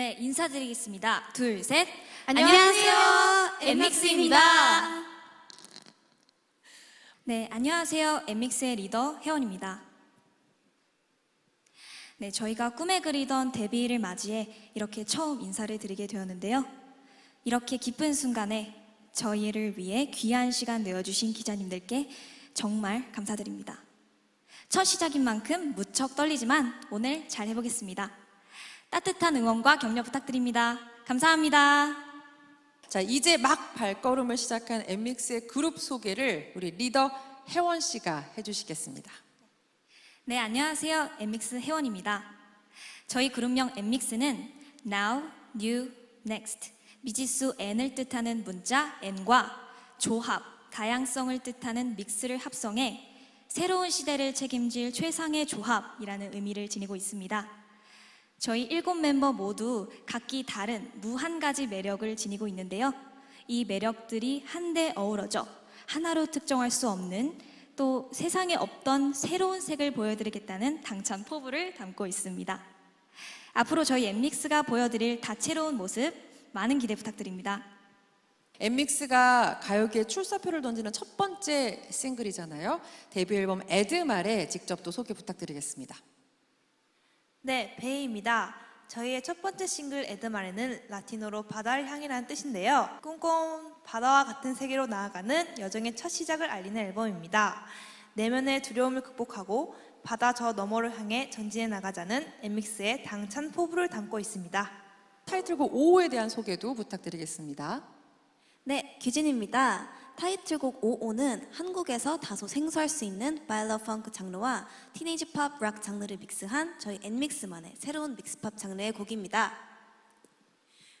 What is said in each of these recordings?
네, 인사드리겠습니다. 둘, 셋. 안녕하세요. 엠믹스입니다. 네, 안녕하세요. 엠믹스의 리더 혜원입니다. 네, 저희가 꿈에 그리던 데뷔를 맞이해 이렇게 처음 인사를 드리게 되었는데요. 이렇게 기쁜 순간에 저희를 위해 귀한 시간 내어주신 기자님들께 정말 감사드립니다. 첫 시작인 만큼 무척 떨리지만 오늘 잘 해보겠습니다. 따뜻한 응원과 격려 부탁드립니다. 감사합니다. 자, 이제 막 발걸음을 시작한 엠믹스의 그룹 소개를 우리 리더 혜원 씨가 해주시겠습니다. 네, 안녕하세요. 엠믹스 혜원입니다. 저희 그룹명 엠믹스는 Now, New, Next 미지수 N을 뜻하는 문자 N과 조합, 다양성을 뜻하는 믹스를 합성해 새로운 시대를 책임질 최상의 조합이라는 의미를 지니고 있습니다. 저희 일곱 멤버 모두 각기 다른 무한 가지 매력을 지니고 있는데요. 이 매력들이 한데 어우러져 하나로 특정할 수 없는 또 세상에 없던 새로운 색을 보여드리겠다는 당찬 포부를 담고 있습니다. 앞으로 저희 엠믹스가 보여드릴 다채로운 모습 많은 기대 부탁드립니다. 엠믹스가 가요계에 출사표를 던지는 첫 번째 싱글이잖아요. 데뷔 앨범 에드말에 직접 또 소개 부탁드리겠습니다. 네, 베이입니다. 저희의 첫 번째 싱글 에드말에는 라틴어로 바다를 향이라는 뜻인데요. 꿈꿔온 바다와 같은 세계로 나아가는 여정의 첫 시작을 알리는 앨범입니다. 내면의 두려움을 극복하고 바다 저 너머를 향해 전진해 나가자는 엠믹스의 당찬 포부를 담고 있습니다. 타이틀곡 5호에 대한 소개도 부탁드리겠습니다. 네, 규진입니다. 타이틀곡 55는 한국에서 다소 생소할 수 있는 바일러 펑크 장르와 티네이지 팝, 락 장르를 믹스한 저희 엔믹스만의 새로운 믹스팝 장르의 곡입니다.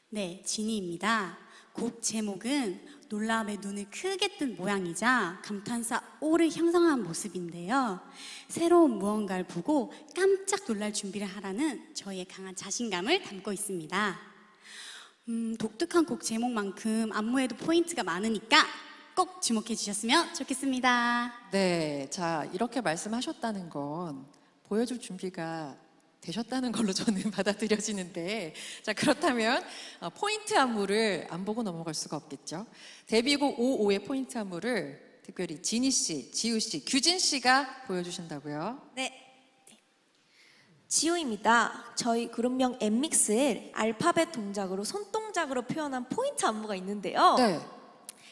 네, 지니입니다. 곡 제목은 놀라움에 눈을 크게 뜬 모양이자 감탄사 오를 형성한 모습인데요. 새로운 무언가를 보고 깜짝 놀랄 준비를 하라는 저희의 강한 자신감을 담고 있습니다. 음, 독특한 곡 제목만큼 안무에도 포인트가 많으니까 꼭 주목해 주셨으면 좋겠습니다. 네, 자 이렇게 말씀하셨다는 건 보여줄 준비가 되셨다는 걸로 저는 받아들여지는데 자 그렇다면 어, 포인트 안무를 안 보고 넘어갈 수가 없겠죠. 데뷔곡 55의 포인트 안무를 특별히 지니 씨, 지우 씨, 규진 씨가 보여주신다고요. 네. 지우입니다. 저희 그룹명 엠믹스의 알파벳 동작으로 손동작으로 표현한 포인트 안무가 있는데요. 네,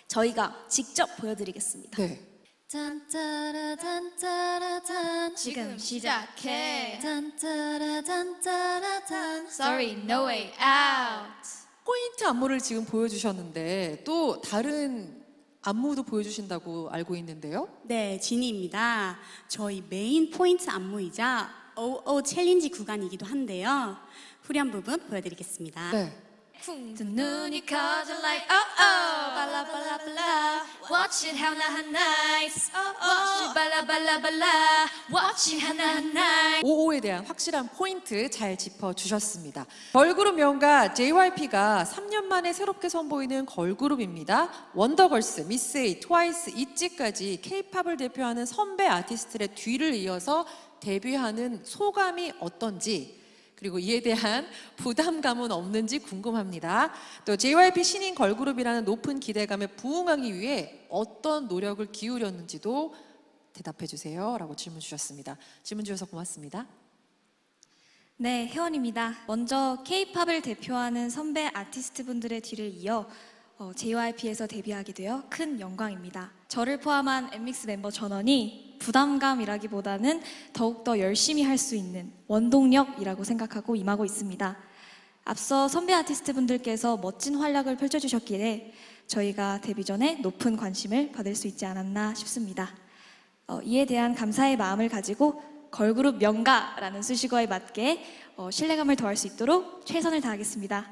저희가 직접 보여드리겠습니다. 네. 짠짜라 짠짜라 짠 지금 시작해. 짠짜라 짠짜라 짠 Sorry, no way out. 포인트 안무를 지금 보여주셨는데 또 다른 안무도 보여주신다고 알고 있는데요. 네, 지니입니다. 저희 메인 포인트 안무이자 OO 챌린지 구간이기도 한데요. 후렴 부분 보여드리겠습니다. 네. 두 눈이 커져 like oh oh 발라 발라 발라. Watch it 하나 하나. Watch it 발라 발라 발라. Watch it 하나 하나. 55에 대한 확실한 포인트 잘 짚어주셨습니다. 걸그룹 명가 JYP가 3년 만에 새롭게 선보이는 걸그룹입니다. 원더걸스, 미스에이, 트와이스, 있지까지 K-팝을 대표하는 선배 아티스트의 뒤를 이어서 데뷔하는 소감이 어떤지 그리고 이에 대한 부담감은 없는지 궁금합니다. 또 JYP 신인 걸그룹이라는 높은 기대감에 부응하기 위해 어떤 노력을 기울였는지도 대답해 주세요 라고 질문 주셨습니다. 질문 주셔서 고맙습니다. 네, 혜원입니다. 먼저 K-팝을 대표하는 선배 아티스트 분들의 뒤를 이어 어, JYP에서 데뷔하게 되어 큰 영광입니다. 저를 포함한 엠믹스 멤버 전원이 부담감이라기보다는 더욱더 열심히 할 수 있는 원동력이라고 생각하고 임하고 있습니다. 앞서 선배 아티스트 분들께서 멋진 활약을 펼쳐주셨기에 저희가 데뷔 전에 높은 관심을 받을 수 있지 않았나 싶습니다. 어, 이에 대한 감사의 마음을 가지고 걸그룹 명가라는 수식어에 맞게 어, 신뢰감을 더할 수 있도록 최선을 다하겠습니다.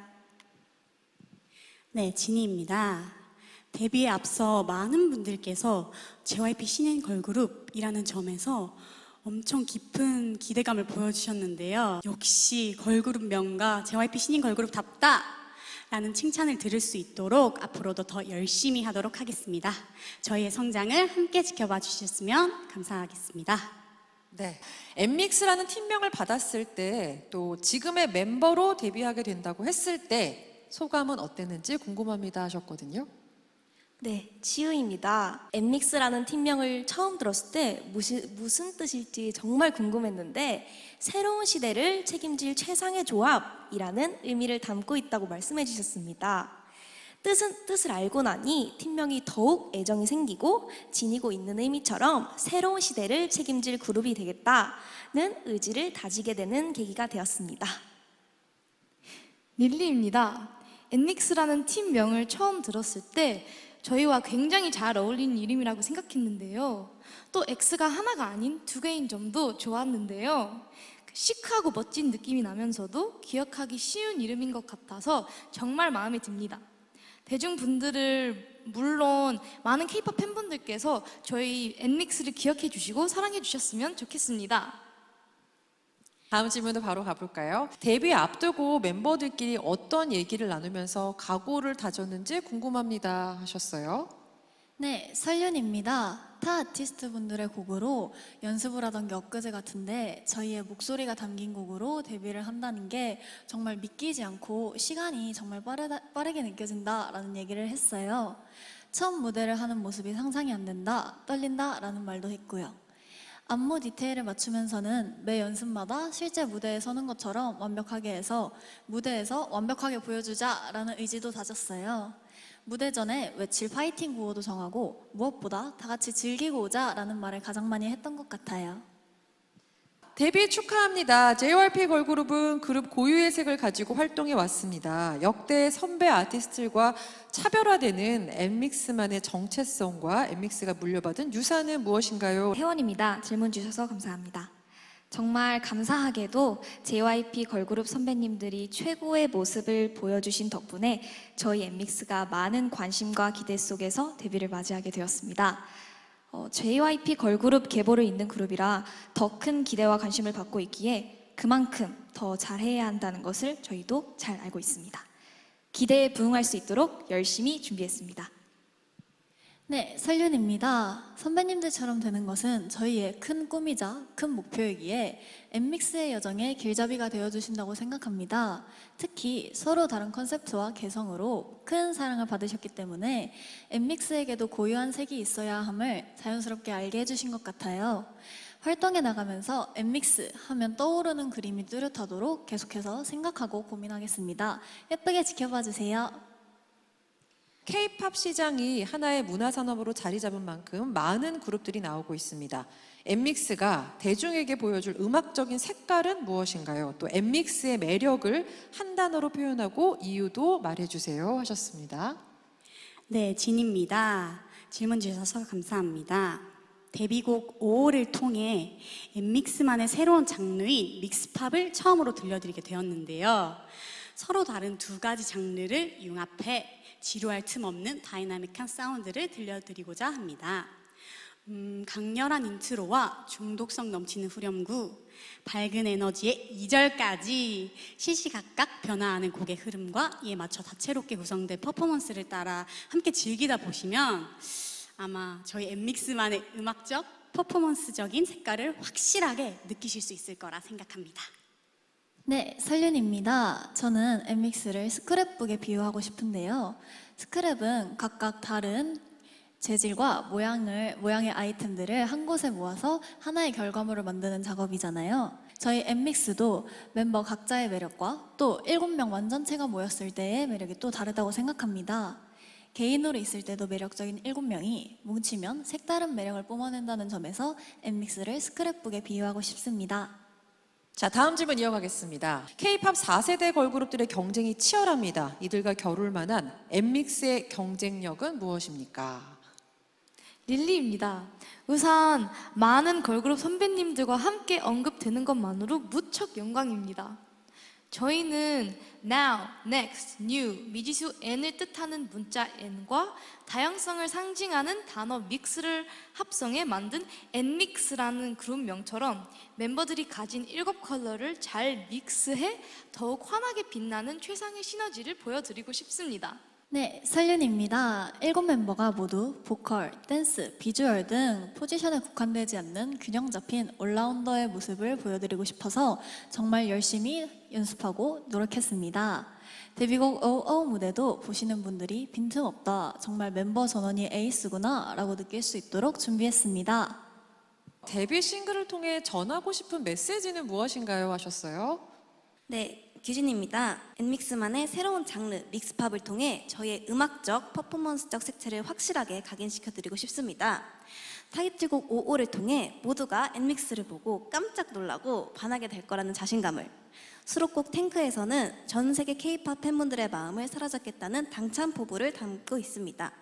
네, 진희입니다. 데뷔에 앞서 많은 분들께서 JYP 신인 걸그룹이라는 점에서 엄청 깊은 기대감을 보여주셨는데요. 역시 걸그룹 명가 JYP 신인 걸그룹답다! 라는 칭찬을 들을 수 있도록 앞으로도 더 열심히 하도록 하겠습니다. 저희의 성장을 함께 지켜봐 주셨으면 감사하겠습니다. 네. 엠믹스라는 팀명을 받았을 때 또 지금의 멤버로 데뷔하게 된다고 했을 때 소감은 어땠는지 궁금합니다 하셨거든요. 네, 치우입니다. 엠믹스라는 팀명을 처음 들었을 때 무슨, 무슨 뜻일지 정말 궁금했는데 새로운 시대를 책임질 최상의 조합이라는 의미를 담고 있다고 말씀해 주셨습니다. 뜻은, 뜻을 알고 나니 팀명이 더욱 애정이 생기고 지니고 있는 의미처럼 새로운 시대를 책임질 그룹이 되겠다는 의지를 다지게 되는 계기가 되었습니다. 릴리입니다. 엔닉스라는 팀명을 처음 들었을 때 저희와 굉장히 잘 어울리는 이름이라고 생각했는데요. 또 X가 하나가 아닌 두 개인 점도 좋았는데요. 그 시크하고 멋진 느낌이 나면서도 기억하기 쉬운 이름인 것 같아서 정말 마음에 듭니다. 대중분들을 물론 많은 케이팝 팬분들께서 저희 엔닉스를 기억해 주시고 사랑해 주셨으면 좋겠습니다. 다음 질문도 바로 가볼까요? 데뷔 앞두고 멤버들끼리 어떤 얘기를 나누면서 각오를 다졌는지 궁금합니다 하셨어요. 네, 설윤입니다. 타 아티스트 분들의 곡으로 연습을 하던 게 엊그제 같은데 저희의 목소리가 담긴 곡으로 데뷔를 한다는 게 정말 믿기지 않고 시간이 정말 빠르다, 빠르게 느껴진다라는 얘기를 했어요. 처음 무대를 하는 모습이 상상이 안 된다, 떨린다라는 말도 했고요. 안무 디테일을 맞추면서는 매 연습마다 실제 무대에 서는 것처럼 완벽하게 해서 무대에서 완벽하게 보여주자라는 의지도 다졌어요. 무대 전에 외칠 파이팅 구호도 정하고 무엇보다 다 같이 즐기고 오자라는 말을 가장 많이 했던 것 같아요. 데뷔 축하합니다. JYP 걸그룹은 그룹 고유의 색을 가지고 활동해 왔습니다. 역대 선배 아티스트들과 차별화되는 엠믹스만의 정체성과 엠믹스가 물려받은 유산은 무엇인가요? 혜원입니다. 질문 주셔서 감사합니다. 정말 감사하게도 JYP 걸그룹 선배님들이 최고의 모습을 보여주신 덕분에 저희 엠믹스가 많은 관심과 기대 속에서 데뷔를 맞이하게 되었습니다. 어, JYP 걸그룹 계보를 잇는 그룹이라 더 큰 기대와 관심을 받고 있기에 그만큼 더 잘해야 한다는 것을 저희도 잘 알고 있습니다. 기대에 부응할 수 있도록 열심히 준비했습니다. 네, 설윤입니다. 선배님들처럼 되는 것은 저희의 큰 꿈이자 큰 목표이기에 엠믹스의 여정에 길잡이가 되어주신다고 생각합니다. 특히 서로 다른 컨셉트와 개성으로 큰 사랑을 받으셨기 때문에 엠믹스에게도 고유한 색이 있어야 함을 자연스럽게 알게 해주신 것 같아요. 활동에 나가면서 엠믹스 하면 떠오르는 그림이 뚜렷하도록 계속해서 생각하고 고민하겠습니다. 예쁘게 지켜봐 주세요. K-팝 시장이 하나의 문화 산업으로 자리 잡은 만큼 많은 그룹들이 나오고 있습니다. 엠믹스가 대중에게 보여줄 음악적인 색깔은 무엇인가요? 또 엠믹스의 매력을 한 단어로 표현하고 이유도 말해주세요 하셨습니다. 네, 진입니다. 질문 주셔서 감사합니다. 데뷔곡 5호를 통해 엠믹스만의 새로운 장르인 믹스팝을 처음으로 들려드리게 되었는데요. 서로 다른 두 가지 장르를 융합해 지루할 틈 없는 다이나믹한 사운드를 들려드리고자 합니다. 음, 강렬한 인트로와 중독성 넘치는 후렴구, 밝은 에너지의 2절까지 시시각각 변화하는 곡의 흐름과 이에 맞춰 다채롭게 구성된 퍼포먼스를 따라 함께 즐기다 보시면 아마 저희 엠믹스만의 음악적, 퍼포먼스적인 색깔을 확실하게 느끼실 수 있을 거라 생각합니다. 네, 설윤입니다. 저는 엠믹스를 스크랩북에 비유하고 싶은데요. 스크랩은 각각 다른 재질과 모양을, 모양의 아이템들을 한 곳에 모아서 하나의 결과물을 만드는 작업이잖아요. 저희 엠믹스도 멤버 각자의 매력과 또 일곱 명 완전체가 모였을 때의 매력이 또 다르다고 생각합니다. 개인으로 있을 때도 매력적인 일곱 명이 뭉치면 색다른 매력을 뿜어낸다는 점에서 엠믹스를 스크랩북에 비유하고 싶습니다. 자, 다음 질문 이어가겠습니다. K-팝 4세대 걸그룹들의 경쟁이 치열합니다. 이들과 겨룰 만한 엠믹스의 경쟁력은 무엇입니까? 릴리입니다. 우선 많은 걸그룹 선배님들과 함께 언급되는 것만으로 무척 영광입니다. 저희는 now, next, new, 미지수 n을 뜻하는 문자 n과 다양성을 상징하는 단어 믹스를 합성해 만든 n믹스라는 그룹 명처럼 멤버들이 가진 일곱 컬러를 잘 믹스해 더욱 환하게 빛나는 최상의 시너지를 보여드리고 싶습니다. 네, 설윤입니다. 일곱 멤버가 모두 보컬, 댄스, 비주얼 등 포지션에 국한되지 않는 균형 잡힌 올라운더의 모습을 보여드리고 싶어서 정말 열심히 연습하고 노력했습니다. 데뷔곡 OO 무대도 보시는 분들이 빈틈없다, 정말 mem버 전원이 에이스구나 라고 느낄 수 있도록 준비했습니다. 데뷔 싱글을 통해 전하고 싶은 메시지는 무엇인가요? 하셨어요. 네, 규진입니다. 엔믹스만의 새로운 장르 믹스팝을 통해 저희의 음악적, 퍼포먼스적 색채를 확실하게 각인시켜드리고 싶습니다. 타이틀곡 55를 통해 모두가 엔믹스를 보고 깜짝 놀라고 반하게 될 거라는 자신감을 수록곡 탱크에서는 전 세계 K-팝 팬분들의 마음을 사로잡겠다는 당찬 포부를 담고 있습니다.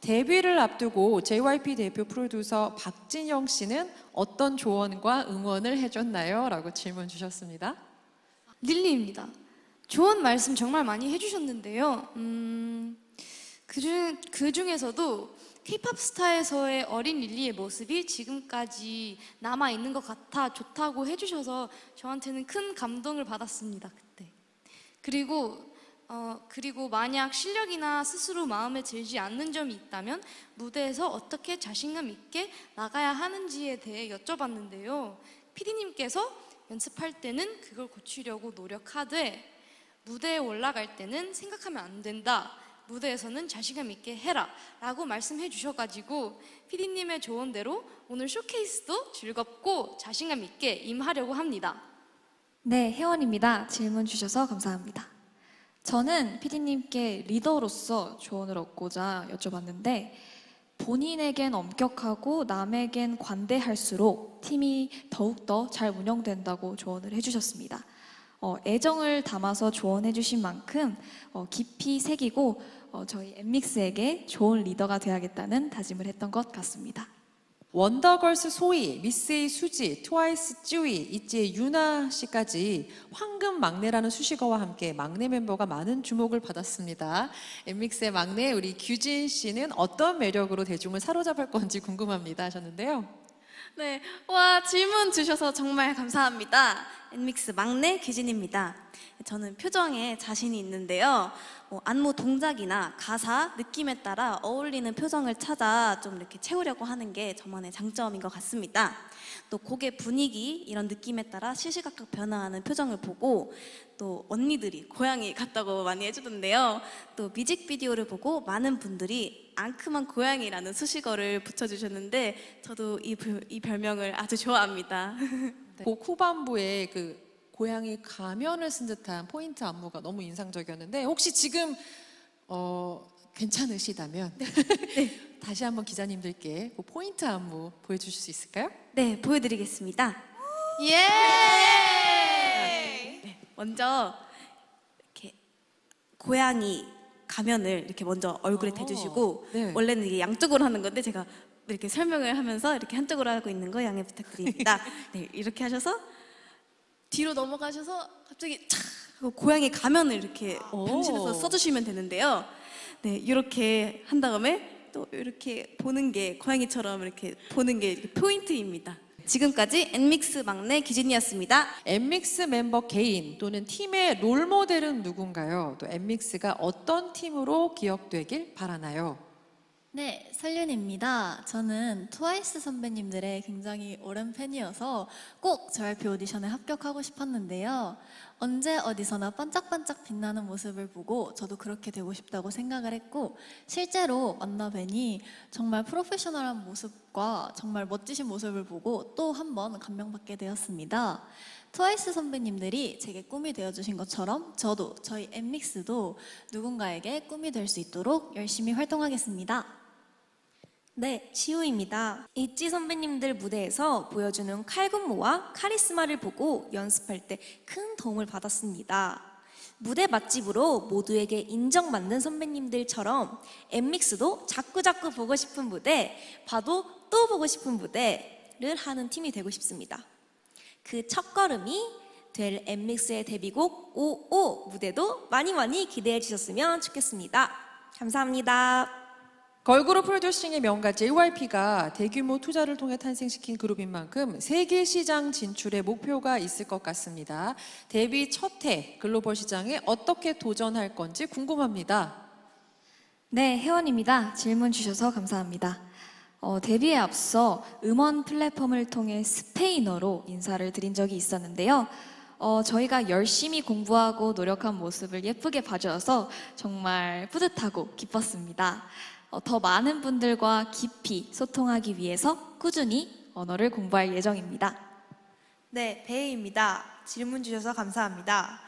데뷔를 앞두고 JYP 대표 프로듀서 박진영 씨는 어떤 조언과 응원을 해줬나요? 라고 질문 주셨습니다. 릴리입니다. 좋은 말씀 정말 많이 해주셨는데요. 음, 그중, 그 중에서도 K-팝 스타에서의 어린 릴리의 모습이 지금까지 남아 있는 것 같아 좋다고 해주셔서 저한테는 큰 감동을 받았습니다 그때. 그리고 어, 그리고 만약 실력이나 스스로 마음에 들지 않는 점이 있다면 무대에서 어떻게 자신감 있게 나가야 하는지에 대해 여쭤봤는데요. 피디님께서 연습할 때는 그걸 고치려고 노력하되 무대에 올라갈 때는 생각하면 안 된다. 무대에서는 자신감 있게 해라. 라고 말씀해 주셔가지고 피디님의 조언대로 오늘 쇼케이스도 즐겁고 자신감 있게 임하려고 합니다. 네, 혜원입니다. 질문 주셔서 감사합니다. 저는 피디님께 리더로서 조언을 얻고자 여쭤봤는데 본인에겐 엄격하고 남에겐 관대할수록 팀이 더욱더 잘 운영된다고 조언을 해주셨습니다. 어, 애정을 담아서 조언해주신 만큼 어, 깊이 새기고 어, 저희 엠믹스에게 좋은 리더가 되어야겠다는 다짐을 했던 것 같습니다. 원더걸스 소희, 미스에이 수지, 트와이스 쯔위, 있지의 유나 씨까지 황금 막내라는 수식어와 함께 막내 멤버가 많은 주목을 받았습니다. 엠믹스의 막내 우리 규진 씨는 어떤 매력으로 대중을 사로잡을 건지 궁금합니다 하셨는데요. 네, 와 질문 주셔서 정말 감사합니다. 엔믹스 막내 규진입니다. 저는 표정에 자신이 있는데요. 뭐 안무 동작이나 가사, 느낌에 따라 어울리는 표정을 찾아 좀 이렇게 채우려고 하는 게 저만의 장점인 것 같습니다. 또 곡의 분위기 이런 느낌에 따라 시시각각 변화하는 표정을 보고 또 언니들이 고양이 같다고 많이 해주던데요. 또 뮤직비디오를 보고 많은 분들이 앙큼한 고양이라는 수식어를 붙여주셨는데 저도 이, 별- 이 별명을 아주 좋아합니다. 곡 후반부에 그 고양이 가면을 쓴 듯한 포인트 안무가 너무 인상적이었는데 혹시 지금 어, 괜찮으시다면 다시 한번 기자님들께 그 포인트 안무 보여주실 수 있을까요? 네, 보여드리겠습니다. 예! 네, 먼저 이렇게 고양이 가면을 이렇게 먼저 얼굴에 어, 대주시고 네. 원래는 이게 양쪽으로 하는 건데 제가 이렇게 설명을 하면서 이렇게 한쪽으로 하고 있는 거 양해 부탁드립니다. 네, 이렇게 하셔서 뒤로 넘어가셔서 갑자기 촥 하고 고양이 가면을 이렇게 오. 변신해서 써주시면 되는데요. 네, 이렇게 한 다음에 또 이렇게 보는 게 고양이처럼 이렇게 보는 게 이렇게 포인트입니다. 지금까지 엔믹스 막내 기진이었습니다. 엠믹스 멤버 개인 또는 팀의 롤 모델은 누군가요? 또 엠믹스가 어떤 팀으로 기억되길 바라나요? 네, 설윤입니다. 저는 트와이스 선배님들의 굉장히 오랜 팬이어서 꼭 JYP 오디션에 합격하고 싶었는데요. 언제 어디서나 반짝반짝 빛나는 모습을 보고 저도 그렇게 되고 싶다고 생각을 했고 실제로 만나 뵈니 정말 프로페셔널한 모습과 정말 멋지신 모습을 보고 또 한 번 감명받게 되었습니다. 트와이스 선배님들이 제게 꿈이 되어주신 것처럼 저도 저희 엠믹스도 누군가에게 꿈이 될 수 있도록 열심히 활동하겠습니다. 네, 시우입니다. 있지 선배님들 무대에서 보여주는 칼군무와 카리스마를 보고 연습할 때 큰 도움을 받았습니다. 무대 맛집으로 모두에게 인정받는 선배님들처럼 엠믹스도 자꾸자꾸 보고 싶은 무대, 봐도 또 보고 싶은 무대를 하는 팀이 되고 싶습니다. 그 첫걸음이 될 엠믹스의 데뷔곡 55 무대도 많이 많이 기대해 주셨으면 좋겠습니다. 감사합니다. 걸그룹 프로듀싱의 명가 JYP가 대규모 투자를 통해 탄생시킨 그룹인 만큼 세계 시장 진출의 목표가 있을 것 같습니다. 데뷔 첫 해 글로벌 시장에 어떻게 도전할 건지 궁금합니다. 네, 혜원입니다. 질문 주셔서 감사합니다. 어, 데뷔에 앞서 음원 플랫폼을 통해 스페인어로 인사를 드린 적이 있었는데요. 어, 저희가 열심히 공부하고 노력한 모습을 예쁘게 봐주셔서 정말 뿌듯하고 기뻤습니다. 어, 더 많은 분들과 깊이 소통하기 위해서 꾸준히 언어를 공부할 예정입니다. 네, 베이입니다. 질문 주셔서 감사합니다.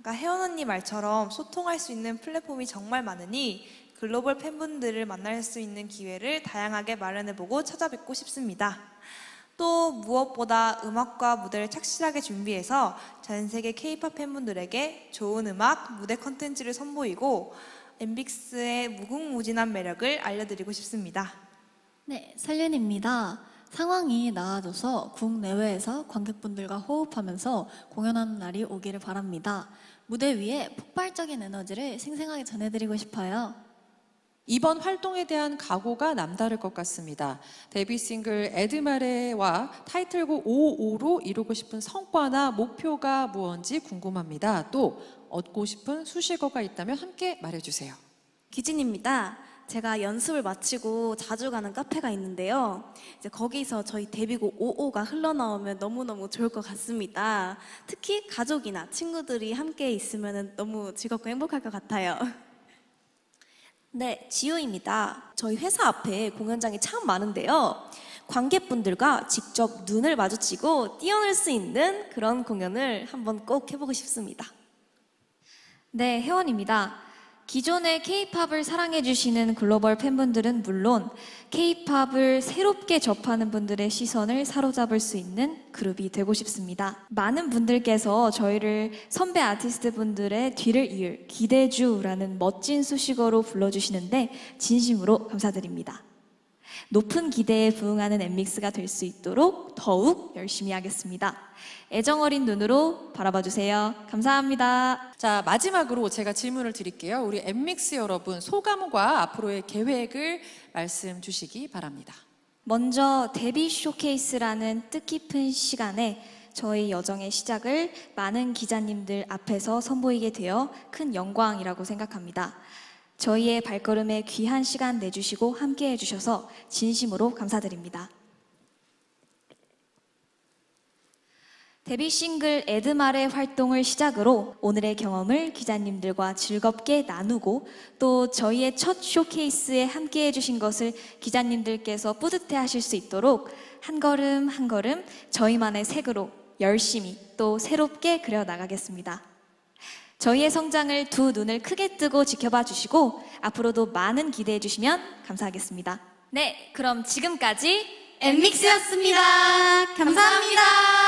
아까 혜원 언니 말처럼 소통할 수 있는 플랫폼이 정말 많으니 글로벌 팬분들을 만날 수 있는 기회를 다양하게 마련해보고 찾아뵙고 싶습니다. 또 무엇보다 음악과 무대를 착실하게 준비해서 전 세계 K-팝 팬분들에게 좋은 음악, 무대 컨텐츠를 선보이고 엠빅스의 무궁무진한 매력을 알려드리고 싶습니다. 네, 설윤입니다. 상황이 나아져서 국내외에서 관객분들과 호흡하면서 공연하는 날이 오기를 바랍니다. 무대 위에 폭발적인 에너지를 생생하게 전해드리고 싶어요. 이번 활동에 대한 각오가 남다를 것 같습니다. 데뷔 싱글 에드마레와 타이틀곡 55로 이루고 싶은 성과나 목표가 무언지 궁금합니다. 또 얻고 싶은 수식어가 있다면 함께 말해주세요. 규진입니다. 제가 연습을 마치고 자주 가는 카페가 있는데요. 이제 거기서 저희 데뷔곡 55가 흘러나오면 너무너무 좋을 것 같습니다. 특히 가족이나 친구들이 함께 있으면 너무 즐겁고 행복할 것 같아요. 네, 지우입니다. 저희 회사 앞에 공연장이 참 많은데요. 관객분들과 직접 눈을 마주치고 뛰어놀 수 있는 그런 공연을 한번 꼭 해보고 싶습니다. 네, 혜원입니다. 기존의 K-팝을 사랑해 주시는 글로벌 팬분들은 물론 K-팝을 새롭게 접하는 분들의 시선을 사로잡을 수 있는 그룹이 되고 싶습니다. 많은 분들께서 저희를 선배 아티스트 분들의 뒤를 이을 기대주라는 멋진 수식어로 불러주시는데 진심으로 감사드립니다. 높은 기대에 부응하는 엠믹스가 될 수 있도록 더욱 열심히 하겠습니다. 애정 어린 눈으로 바라봐 주세요. 감사합니다. 자, 마지막으로 제가 질문을 드릴게요. 우리 엠믹스 여러분, 소감과 앞으로의 계획을 말씀 주시기 바랍니다. 먼저 데뷔 쇼케이스라는 뜻깊은 시간에 저희 여정의 시작을 많은 기자님들 앞에서 선보이게 되어 큰 영광이라고 생각합니다. 저희의 발걸음에 귀한 시간 내주시고 함께 해주셔서 진심으로 감사드립니다. 데뷔 싱글 에드말의 활동을 시작으로 오늘의 경험을 기자님들과 즐겁게 나누고 또 저희의 첫 쇼케이스에 함께 해주신 것을 기자님들께서 뿌듯해 하실 수 있도록 한 걸음 한 걸음 저희만의 색으로 열심히 또 새롭게 그려 나가겠습니다. 저희의 성장을 두 눈을 크게 뜨고 지켜봐 주시고 앞으로도 많은 기대해 주시면 감사하겠습니다. 네, 그럼 지금까지 엠믹스였습니다. 감사합니다.